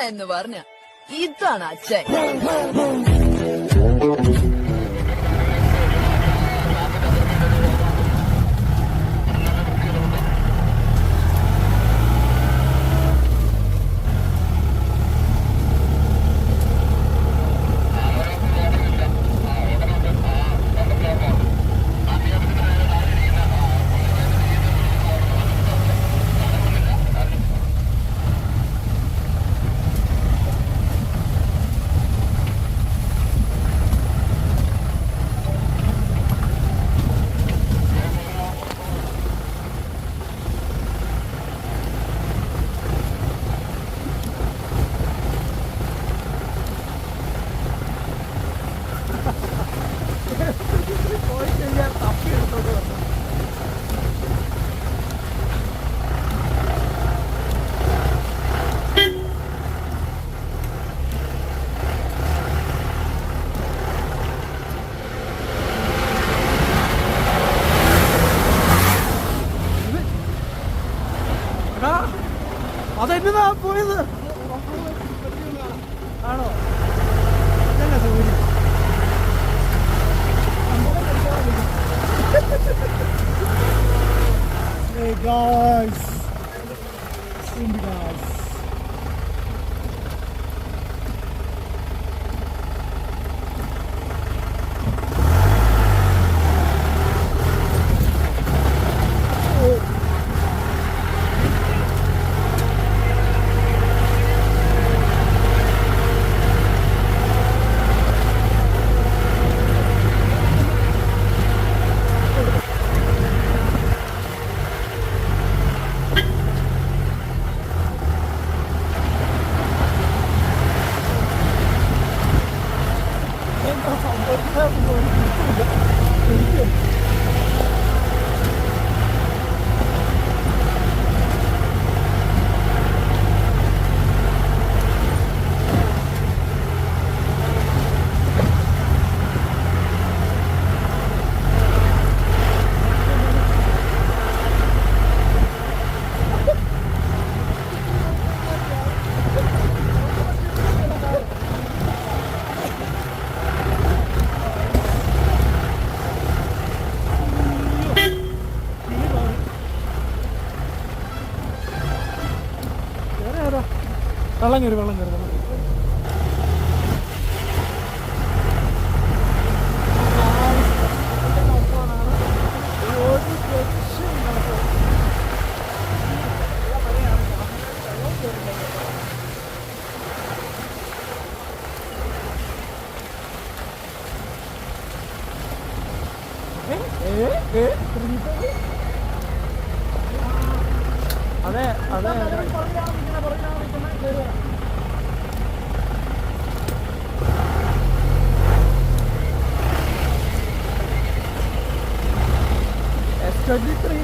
എന്ന് പറഞ്ഞ. ഇതാണ് അച്ഛൻ എടാ അതെന്നതാ പോയത് ആണോ അതല്ല സൗകര്യം Hey guys. Guys. എന്താ സംഭവിക്കാൻ പോകുന്നത്? വേറെ ആരാ? വെള്ളം കയറി വെള്ളം കയറി വെള്ളം അതെ? അതെ അതെ അതെ എസ് ട്വന്റി ത്രീ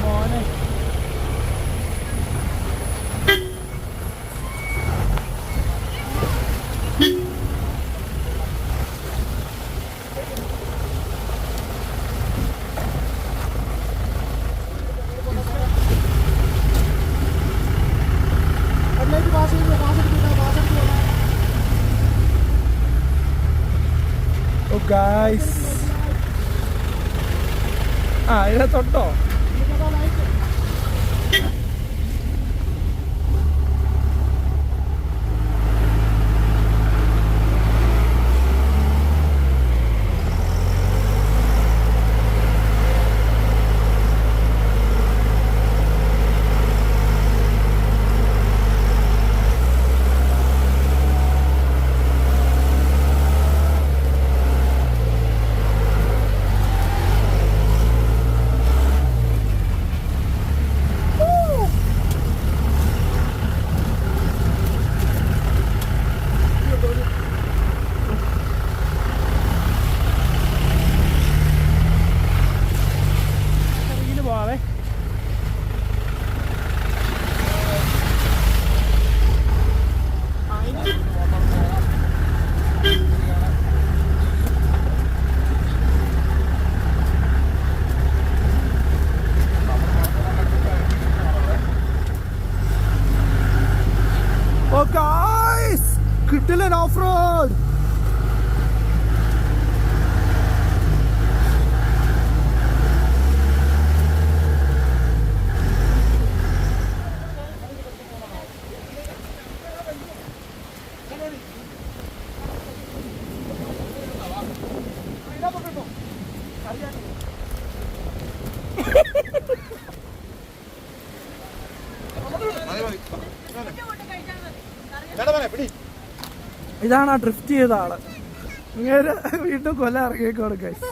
മോനെ അതിലേക്ക് പാസ് ചെയ്ത് പാസ് എടുക്കില്ല പാസ് എടുക്കില്ല ഓ ഗായ്സ് ആ ഇതാണ് ആ ഡ്രിഫ്റ്റ് ചെയ്ത ആൾ. ഇങ്ങനെ വീണ്ടും കൊല ഇറങ്ങിയേക്കോട് ഗൈസ്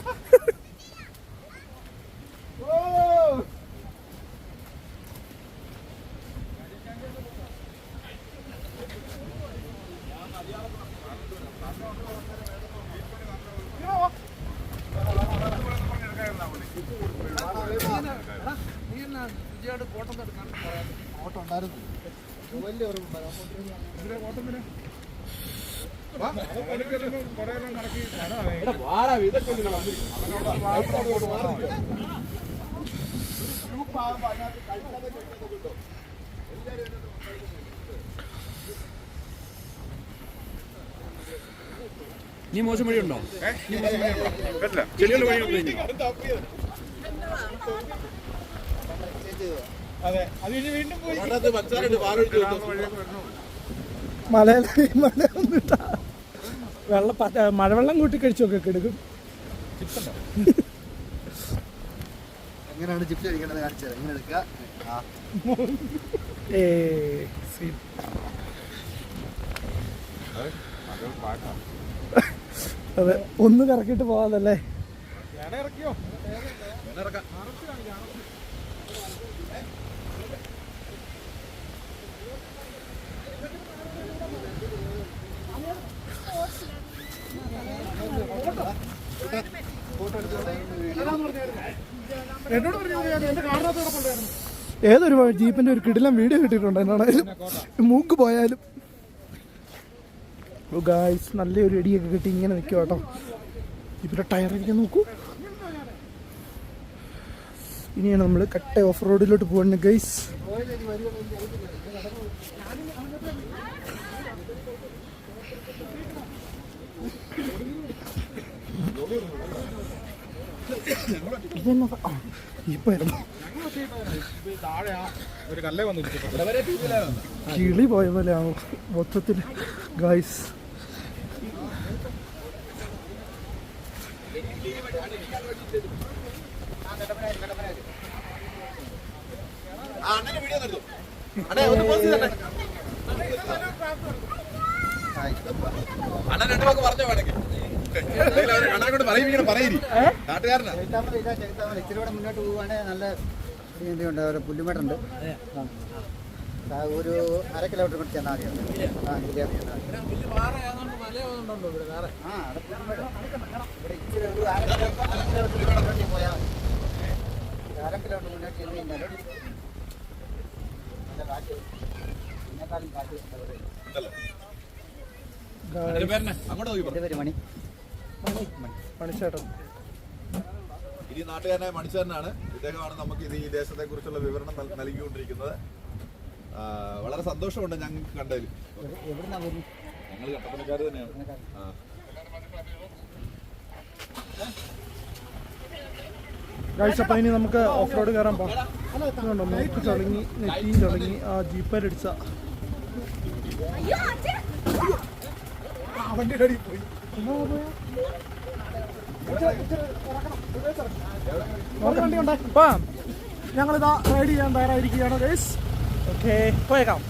നീ മോശം വഴിയുണ്ടോ? ഉണ്ടോ വഴിയുണ്ടോ? മലയാളം മലയിൽ മല വന്നിട്ടാ വെള്ളം മഴവെള്ളം കൂട്ടി കഴിച്ചൊക്കെ കിടക്കും. എങ്ങനെയാണ് ചിപ്സ് കഴിക്കേണ്ടത് കാണിച്ചത്? എങ്ങനെ എടുക്കുക? ആ. ഏ സീൻ. അതെ ഒന്ന് കറക്കിട്ട് പോവാതല്ലേ ഏതൊരു ജീപ്പിന്റെ ഒരു കിടിലം വീഡിയോ കിട്ടിയിട്ടുണ്ട് എന്നാണ് മൂക്ക് പോയാലും. ഗായ്സ് നല്ലൊരു ഇടിയൊക്കെ കിട്ടി ഇങ്ങനെ നിൽക്കുക കേട്ടോ ഇവരുടെ ടയർ ഇരിക്കാൻ നോക്കൂ. ഇനിയാണ് നമ്മൾ കട്ട ഓഫ് റോഡിലോട്ട് പോകുന്നത് ഗൈസ് ഇതെന്നാ ഇപ്പൊ കിളി പോയ പോലെ ആവും മൊത്തത്തിൽ ഗൈസ് അണ്ണൻ രണ്ടു വാക്ക് പറഞ്ഞോ വേണമെങ്കിൽ. ഇച്ചിരി കൂടെ മുന്നോട്ട് പോവുകയാണെങ്കിൽ നല്ല ഉണ്ട് ഒരു പുല്ലുമേടുണ്ട്. ആ, ഒരു അര കിലോമീറ്റർ കൂടി ചെന്നാൽ മതി ആ അര കിലോമീറ്റർ മുന്നോട്ട് ചെന്ന് കഴിഞ്ഞാൽ നല്ല കാറ്റ് ഇതിനേക്കാളും കാറ്റ് അങ്ങോട്ട് മണി. മണിച്ചേട്ടൻ. ഇനി നാട്ടുകാരനായ മണിച്ചേട്ടനാണ്. ഇദ്ദേഹമാണ് നമുക്ക് ഇത് ഈ ദേശത്തെ കുറിച്ചുള്ള വിവരണം നൽകിക്കൊണ്ടിരിക്കുന്നത്. വളരെ സന്തോഷമുണ്ട് ഞങ്ങൾക്ക് കണ്ടതിൽ. ഞങ്ങൾ കട്ടപ്പനക്കാർ തന്നെയാണ്. അപ്പം ഇനി നമുക്ക് ഓഫ് റോഡ് കയറാൻ പോകാം അതുകൊണ്ടോ നോക്ക് ചുളങ്ങി നെറ്റിയും ചുളങ്ങി ആ ജീപ്പേലടിച്ച ഞങ്ങളിതാ റൈഡ് ചെയ്യാൻ തയ്യാറായിരിക്കുകയാണ് ഓക്കെ പോയേക്കാം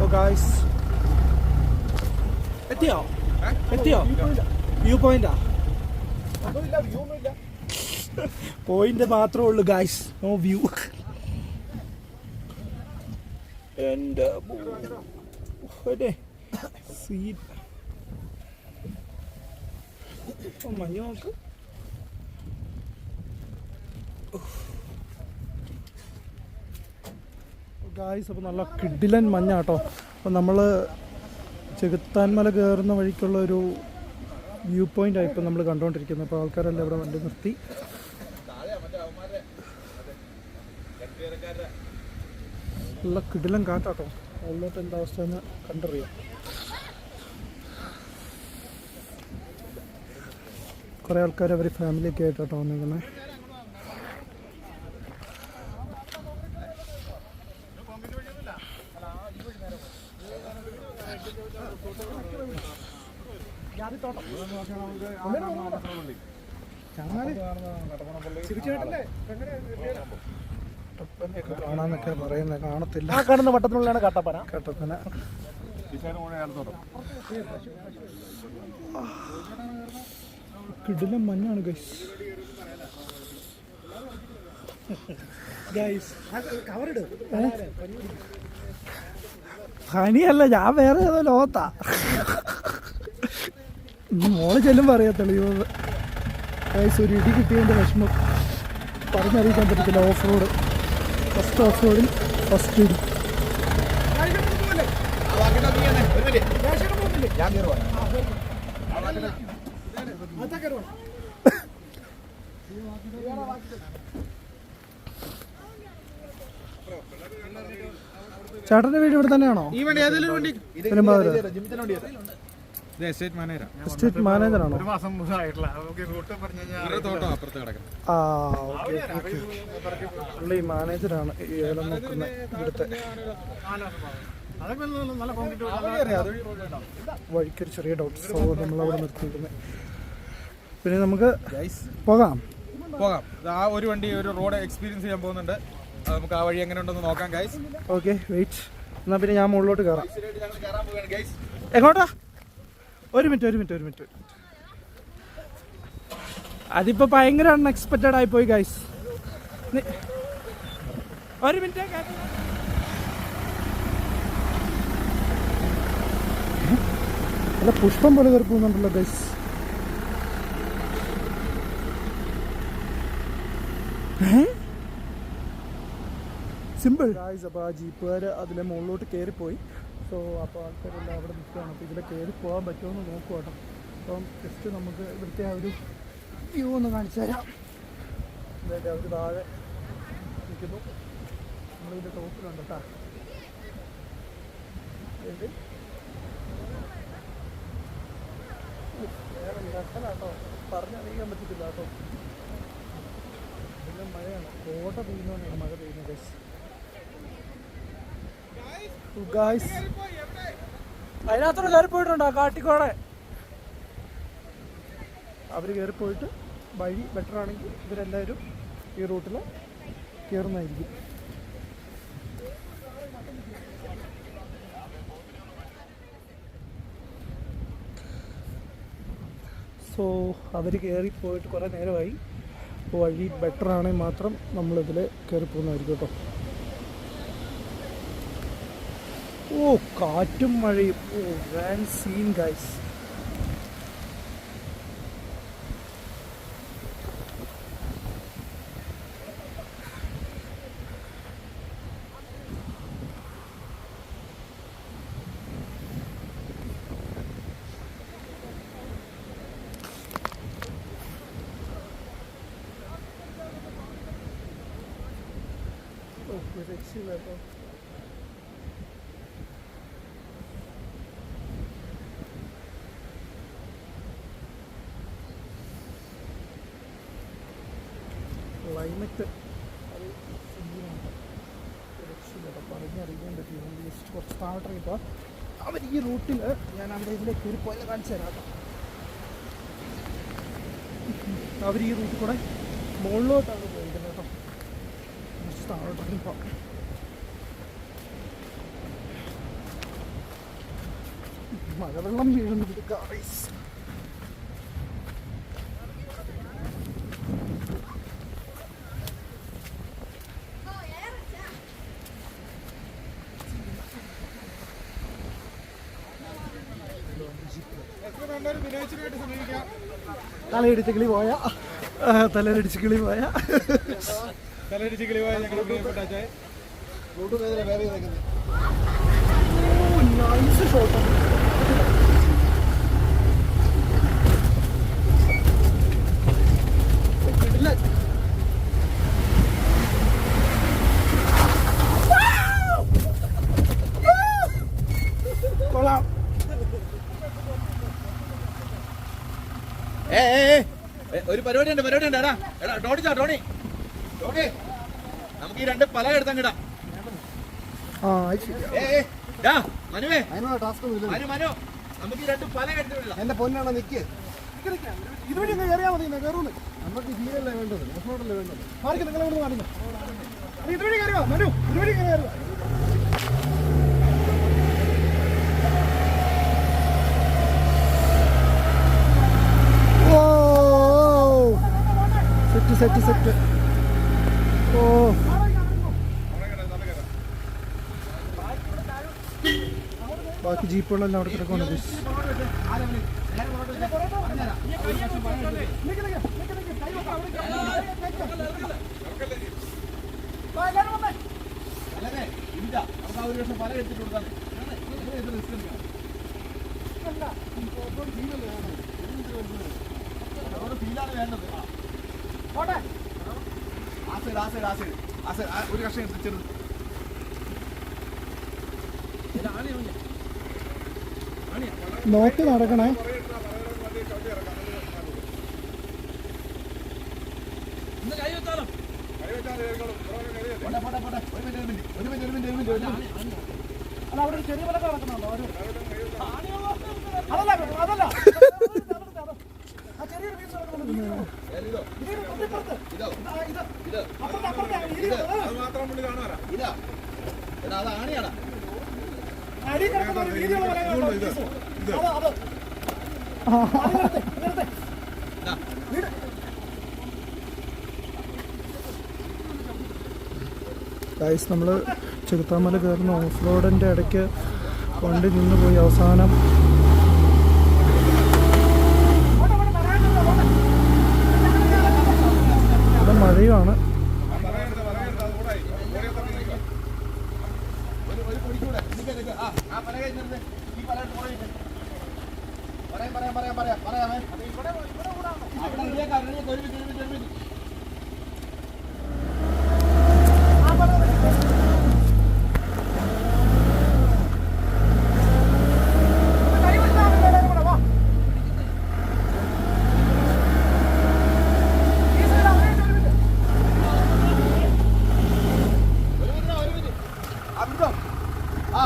ഓ ഗായ്സ് എത്തിയോ എത്തിയോ വ്യൂ പോയിന്റാ പോയിന്റ് മാത്രമേ ഉള്ളൂ ഗായ്സ് നോ വ്യൂ എന്റെ സീറ്റ് മഞ്ഞ നോക്ക്. ഗായ്സ് അപ്പോൾ നല്ല കിഡിലൻ മഞ്ഞ കേട്ടോ അപ്പോൾ നമ്മൾ ചെകുത്താൻമല കയറുന്ന വഴിക്കുള്ള ഒരു വ്യൂ പോയിന്റ് ഇപ്പോൾ നമ്മൾ കണ്ടുകൊണ്ടിരിക്കുന്നത് അപ്പോൾ ആൾക്കാരെല്ലാം ഇവിടെ വണ്ടി നിർത്തി. നല്ല കിടിലം കാറ്റാട്ടോ. ഉള്ളോട്ട് എന്താ അവസ്ഥ എന്ന് കണ്ടറിയാം. കുറേ ആൾക്കാർ അവർ ഫാമിലിയൊക്കെ ആയിട്ടാട്ടോ വന്നിരിക്കുന്നത് ചാർമാൽ തിരിച്ചേട്ടല്ലേ കട്ടപ്പനയൊക്കെ കാണാന്നൊക്കെ പറയുന്നത് കാണത്തില്ല. ആ കാണുന്ന വട്ടത്തിനുള്ളിലാണ് കട്ടപ്പന. കട്ടപ്പന. കിടിലം മഞ്ഞാണ് ഗൈസ് ഗൈസ് പനിയല്ല ഞാൻ വേറെ ഏതോ ലോകത്താ. മോൾ ചെല്ലുമ്പോൾ അറിയാത്തുള്ളൂ ഗൈസ് ഒരു ഇടി കിട്ടിയതിന്റെ വിഷമം. പറഞ്ഞറിയിക്കാൻ പറ്റത്തില്ല ഓഫ് റോഡ് ഫസ്റ്റ് ഓഫ് റോഡിൽ ഫസ്റ്റ് ഇടും. ചേട്ടന്റെ വീട് ഇവിടെ തന്നെയാണോ? പെരുമ്പാവൂര്. എസ്റ്റേറ്റ് മാനേജർ ആണോ? മാനേജറാണോ ഒരു മാസം ആയിട്ടില്ല നമുക്ക് റൂട്ട് പറഞ്ഞു കഴിഞ്ഞാൽ തോട്ടം അപ്പുറത്ത് കിടക്കുന്നത് ആ ഓക്കെ പുള്ളി മാനേജറാണ് ഈ ഏലം നോക്കുന്ന ഇവിടുത്തെ. വഴിക്കൊരു ചെറിയ ഡൗട്ട് സോ നമ്മൾ അവിടെ നിർത്തിയിരിക്കുന്നത് പിന്നെ നമുക്ക് പോകാം. പോകാം. ആ ഒരു വണ്ടി ഒരു റോഡ് എക്സ്പീരിയൻസ് ചെയ്യാൻ പോകുന്നുണ്ട്. നമുക്ക് ആ വഴി എങ്ങനെ ഉണ്ടെന്ന് നോക്കാം ഗൈസ് ഓക്കെ വെയിറ്റ് എന്നാൽ പിന്നെ ഞാൻ മുകളിലോട്ട് കയറാം എങ്ങോട്ടാ? ഒരു മിനിറ്റ് ഒരു മിനിറ്റ് ഒരു മിനിറ്റ്. അതിപ്പോ ഭയങ്കര അൺഎക്സ്പെക്റ്റഡ് ആയി പോയി ഗൈസ് ഒരു മിനിറ്റ് അല്ല പുഷ്പം പോലെ കയറി പോകുന്നുണ്ടല്ലോ ഗൈസ് സിമ്പിൾ ഗായ്സ് അപ്പോൾ ആ ജീപ്പുകാർ അതിലെ മുകളിലോട്ട് കയറിപ്പോയി സോ അപ്പോൾ ആൾക്കാരെല്ലാം അവിടെ നിൽക്കുകയാണ് അപ്പോൾ ഇതിലെ കയറി പോകാൻ പറ്റുമോ എന്ന് നോക്കുക കേട്ടോ. അപ്പം ജസ്റ്റ് നമുക്ക് ഇവിടുത്തെ ആ ഒരു വ്യൂ ഒന്ന് കാണിച്ചു തരാം. അതായത് അവർ താഴെ നിൽക്കുന്നു. നമ്മളിതിന്റെ ടോപ്പിലുണ്ട് കേട്ടോ. ഇത് പറഞ്ഞറിയിക്കാൻ പറ്റത്തില്ല കേട്ടോ. പിന്നെ മഴയാണ്. കോട്ട പെയ്യുന്നതുകൊണ്ടാണ് മഴ പെയ്യുന്നത്. ഗായ്സ് അതിനകത്തോടെ കയറി പോയിട്ടുണ്ടോ കാട്ടിക്കോടെ. അവർ കയറി പോയിട്ട് വഴി ബെറ്റർ ആണെങ്കിൽ ഇവരെല്ലാവരും ഈ റൂട്ടിൽ കയറുന്നതായിരിക്കും സോ അവർ കയറി പോയിട്ട് കുറേ നേരമായി. വഴി ബെറ്റർ ആണെങ്കിൽ മാത്രം നമ്മളിതിൽ കയറി പോകുന്നതായിരിക്കും കേട്ടോ. ഓ കാറ്റും മഴയും. ഓ വാൻ സീൻ ഗൈസ് ഓ രക്ഷയില്ല കേട്ടോ ക്ലൈമറ്റ് അത് സീനാണ് രക്ഷയില്ല പറഞ്ഞറിയാൻ പറ്റില്ല. നമ്മൾ ജസ്റ്റ് കുറച്ച് താഴോട്ട് ഇപ്പോൾ അവർ ഈ റൂട്ടിൽ ഞാൻ അവിടെ ഇതിലേക്ക് കയറി പോയാൽ കാണിച്ചു തരാം അവർ ഈ റൂട്ടിൽ കൂടെ മുകളിലോട്ടാണ് പോയിരിക്കുന്നത് കേട്ടോ. കുറച്ച് താഴോട്ട് ഇറങ്ങിപ്പോൾ മഴവെള്ളം വീഴുന്നത് ഗായ്സ് തലയിടിച്ച് കിളി പോയ. തലയിടിച്ച് കിളി പോയ. ഞങ്ങളുടെ പ്രിയപ്പെട്ട അച്ചായ നൈസ് ഷോട്ട് കൊള്ളാം. ഏ, ഒരു പരിപാടി ഉണ്ട് പരിപാടി ഉണ്ട് എടാ എടാ ചാ ടോണി ടോണി നമുക്ക് ഈ രണ്ട് പല ഡാ, മനുവേ. മനു മനു നമുക്ക് ഈ രണ്ട് പല എടുത്ത് വിടാം എന്റെ പൊന്നാണോ നിക്ക്? ഇതുവഴി കയറിയാൽ മതി കയറുന്നു നമുക്ക് ജീവനല്ലേ വേണ്ടത് ഓഫ്റോഡല്ലേ വേണ്ടത്. മാറിക്കും ഇതുവഴി കയറുക മനു ഇതുവഴി കയറുക സെറ്റ് സെറ്റ് ഓ. ബാക്കി ജീപ്പുകളെല്ലാം അവിടെ കിടക്കുന്നു ഇല്ല. നമുക്ക് ആ ഒരു ലക്ഷം പല എടുത്തിട്ട് കൊടുത്താൽ ഫീലാണ് വേണ്ടത് ആ സൈഡ് ആ സൈഡ് ആ സൈഡ് ആ സൈഡ് ഒരു കഷ്ണം എടുത്ത് ചെറുത് നോക്കി നടക്കണേ പോട്ടെ പോട്ടെ പോട്ടെ ഒരു മിനിറ്റ് ഒരു മിനിറ്റ് ഒരു മിനിറ്റ് ഒരു മിനിറ്റ് ഒരു മിനിറ്റ് ഒരു മിനിറ്റ് അല്ല അവിടെ ഒരു ചെറിയ വിലക്ക് നടക്കുന്നുണ്ടോ ഒരു അതല്ല അതല്ല ആ ചെറിയൊരു പീസ് നടക്കുന്നുണ്ട് ഇതോ ഇതിന് തൊട്ടിപ്പുറത്ത്. ഇതോ ആ, ഇത്. ഇത് അപ്പുറത്ത്, അപ്പുറത്ത്. ഇത്. ഇതാ എടാ അത് ആണിയാടാ അടിയിൽ കിടക്കുന്ന ഒരു വീതിയുള്ള വിലക്കുള്ള പീസ്. അത്, അത്. അത് ഇങ്ങനത്തെ, ഇങ്ങനത്തെ. ഇതാ ഗൈസ് നമ്മൾ ചെറുത്താമല കയറുന്ന ഓഫ് റോഡിന്റെ ഇടയ്ക്ക് വണ്ടി നിന്ന് പോയി. അവസാനം ഇവിടെ മഴയുമാണ് ഒരു ഒരു പൊടിക്കൂടെ നിൽക്ക നിൽക്ക ആ ആ പല കൈ നിർത്ത് ഈ പല എടുത്ത് പോയി പറയാം പറയാം പറയാം പറയാം പറയാമേ അവിടെ ഇരിക്കാം, ഇരിക്കാം, ഒരു മിനിറ്റ് ഒരു മിനിറ്റ് ഒരു മിനിറ്റ് ഒരു മിനിറ്റ് ഒരു മിനിറ്റ് ആ പിടിച്ചോ ആ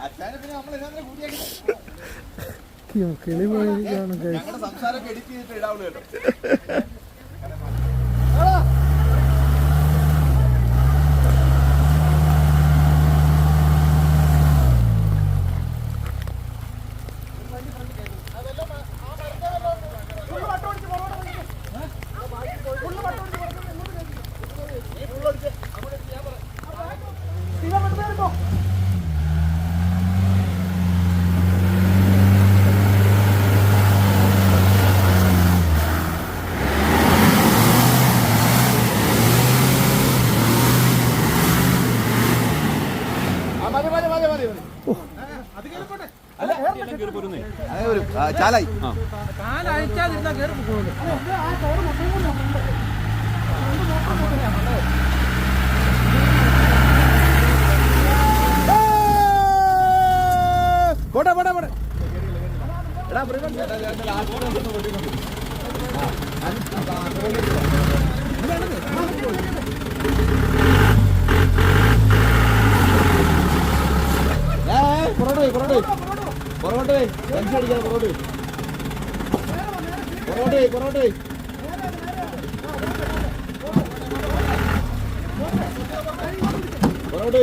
അച്ഛനെ പിന്നെ നമ്മൾ ഇതിനകത്ത് കൂടിയാക്കി കിളി പോയിരിക്കുകയാണ് സംസാരമൊക്കെ എഡിറ്റ് ചെയ്തിട്ട് ഇടാവുള്ളൂ കേട്ടോ ആ, മതി മതി മതി മതി മതി അതെ ഒരു ചാലായി പോട്ടെ പോട്ടെ പോട്ടെ എടാ പുറകോട്ട് പോയി പുറകോട്ട് പോയി. പുറകോട്ട് പോയി. ടെൻഷൻ അടിക്കാതെ പുറകോട്ട് പോയി പുറകോട്ട് പോയി പുറകോട്ട് പോയി പുറകോട്ട്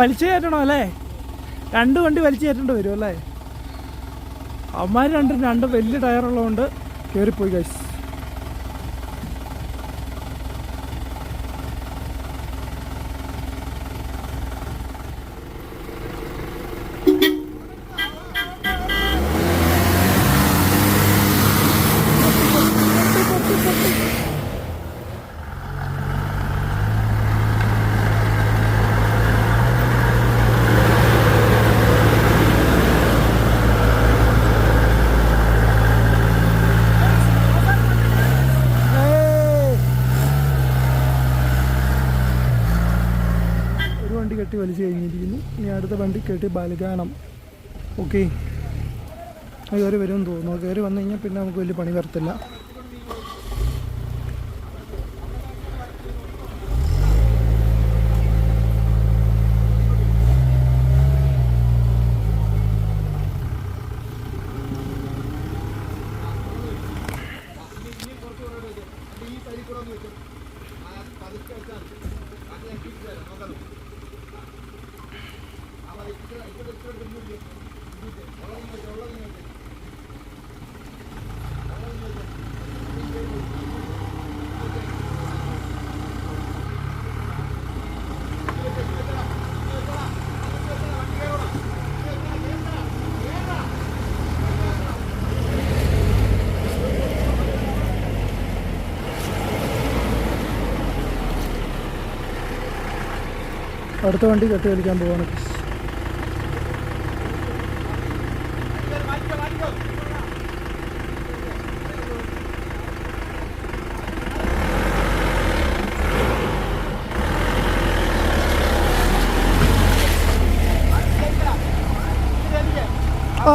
വലിച്ചു കയറ്റണോ അല്ലേ? രണ്ട് വണ്ടി വലിച്ചു കയറ്റേണ്ടി വരും അല്ലേ? അവന്മാർ രണ്ടും രണ്ട് വലിയ ടയറുള്ളതുകൊണ്ട് കയറിപ്പോയി ഗൈസ് ഒരു വണ്ടി കെട്ടി വലിച്ചു കഴിഞ്ഞിരിക്കുന്നു. ഇനി അടുത്ത വണ്ടി കെട്ടി ബലഗാനം. ഓക്കെ കയറി വരുമെന്ന് തോന്നുന്നു. കയറി വന്നു കഴിഞ്ഞാൽ പിന്നെ നമുക്ക് വലിയ പണി വരത്തില്ല. അടുത്ത വണ്ടി കെട്ടി വലിക്കാൻ പോവാണ്. ആ